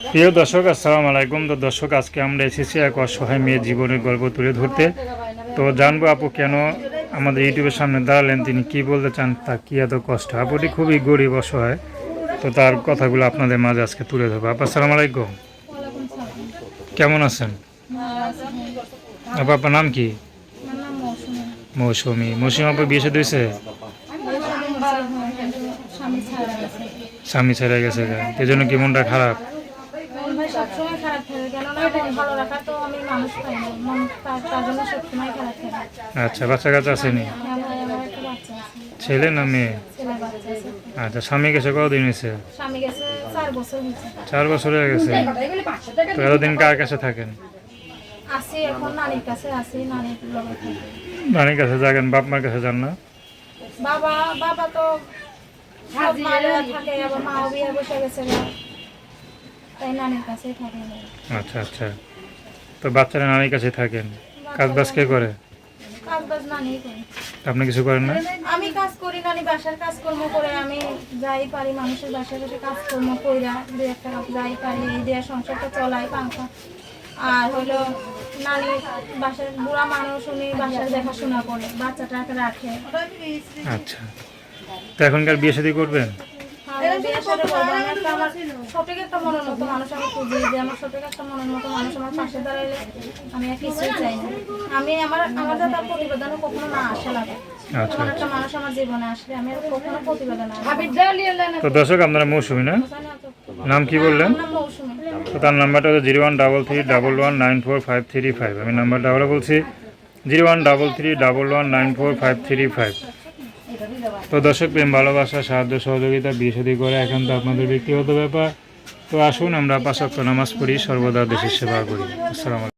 প্রিয় দর্শক আসসালামু আলাইকুম। তো দর্শক আজকে আমরা এসেছি এক অসহায় মেয়ের জীবনের গল্প তুলে ধরতে। তো জানব আপু কেন আমাদের ইউটিউবের সামনে দাঁড়ালেন তিনি কি বলতে চান তা কি এত কষ্ট? আপুটি খুবই গরিব অসহায়। তো তার কথাগুলো আপনাদের মাঝে আজকে তুলে ধরবো। আপু আসসালামু আলাইকুম। কেমন আছেন। আপু আপনার নাম কি? মৌসুমী। মৌসুমি আপু বিয়ে সাথে হয়েছে? বিয়ে শাদী হয়েছে, হ্যাঁ, কিন্তু স্বামী ছাড়া গেছে। স্বামী ছেড়ে গেছে এই জন্য কি মনটা খারাপ? সবসময় খারাপ থাকে। কেননা মন ভালো রাখা তো আমি মানুষ পাই না। মন তার জন্য সবসময় খারাপ থাকে। আচ্ছা বাচ্চা কাচ্চা আসেনি হ্যাঁ বাচ্চা আছে। ছেলে না মেয়ে? আচ্ছা স্বামী গেছে কতদিন হয়েছে? চার বছর হয়ে গেছে। তো এতদিন কার কাছে থাকেন? নানির কাছে কাছে। যাবেন বাপ মার কাছে যান না? বাবা বাবা তো থাকে আবার মাও বিয়ে বসে গেছে। তাই নানির কাছেই থাকে আচ্ছা আচ্ছা। তো বাচ্চারা নানির কাছে থাকেন? কাজ বাজ কে করে? কাজ বাজ নানি করে। আপনি কিছু করেন না? আমি কাজ করি না আমি বাসার কাজকর্ম করে। আমি যাই পারি মানুষের বাসায় বসে কাজকর্ম কইরা দু একটা যাই পারি এই দিয়ে সংসারটা চলাই পাঙ্খা। আর হলো নানি বাসার বুড়া মানুষ উনি বাসার দেখাশোনা করে বাচ্চাটাকে রাখে। আচ্ছা। তো এখনকার বিয়ে শাদী করবেন? সঠিক একটা মনের মতো মানুষ আমি খুঁজি যে আমার সঠিক একটা মনের মতো মানুষ আমার পাশে দাঁড়াইলে আমি আর কিছুই চাই না। আমি আমার আমার যাতে আর কখনো না আসে লাগে আচ্ছা আসবে তো দর্শক আপনারা মৌসুমি না? নাম কি বললেন? তো তার নাম্বারটা হচ্ছে zero one double three double one nine four five three five. আমি নাম্বারটা আবার বলছি zero one double three double one nine four five three five. তো দর্শক প্রেম, ভালোবাসা, সাহায্য, সহযোগিতা, বিয়ে করে এখন তো আপনাদের ব্যক্তিগত ব্যাপার। তো আসুন আমরা পাঁচ নামাজ পড়ি, সর্বদা দেশের সেবা করি। আসসালামু